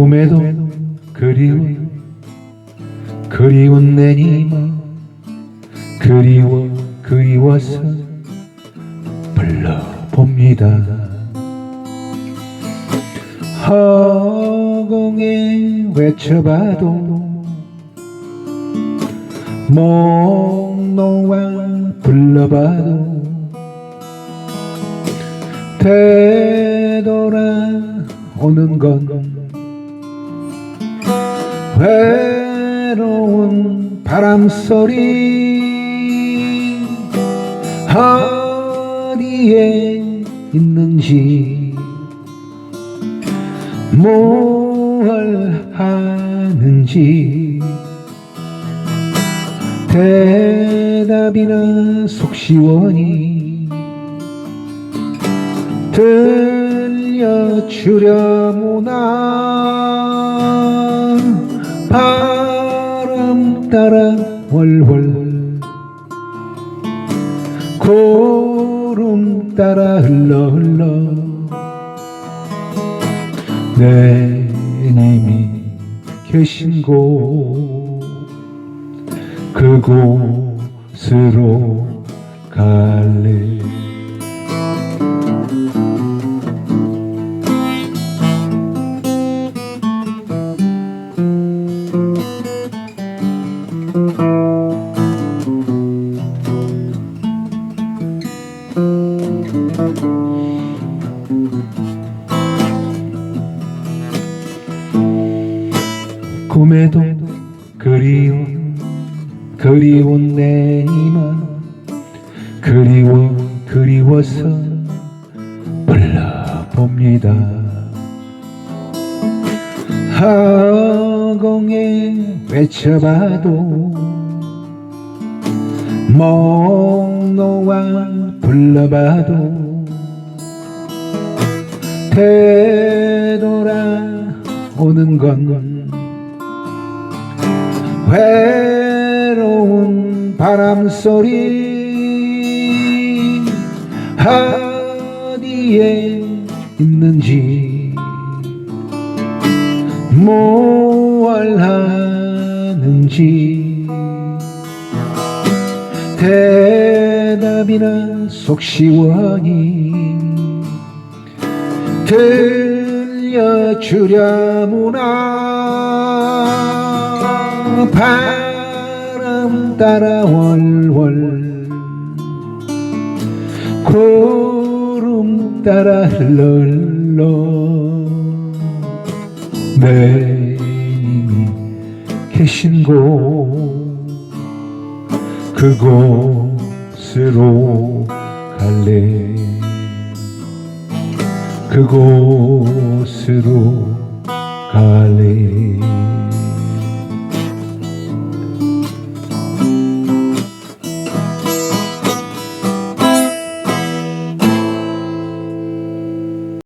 꿈에도 그리운 그리운 내니마 그리워 그리워서 불러봅니다. 허공에 외쳐봐도 목 놓아 불러봐도 되돌아오는 건 외로운 바람소리 어디에 있는지 뭘 하는지 대답이나 속시원히 들려주려무나 월월. 구름 따라 흘러 흘러. 내 님이 계신 곳 그곳으로 갈래 꿈에도 그리운 그리운 내 이마 그리워 그리워서 불러봅니다. 허공에 외쳐봐도 목 놓아 불러봐도 되돌아오는 건 외로운 바람소리 어디에 있는지 뭘 하는지 대답이나 속시원히 들려주려무나 바람 따라 월월 구름 따라 흘러 내님이 계신 곳 그곳으로 갈래 그곳으로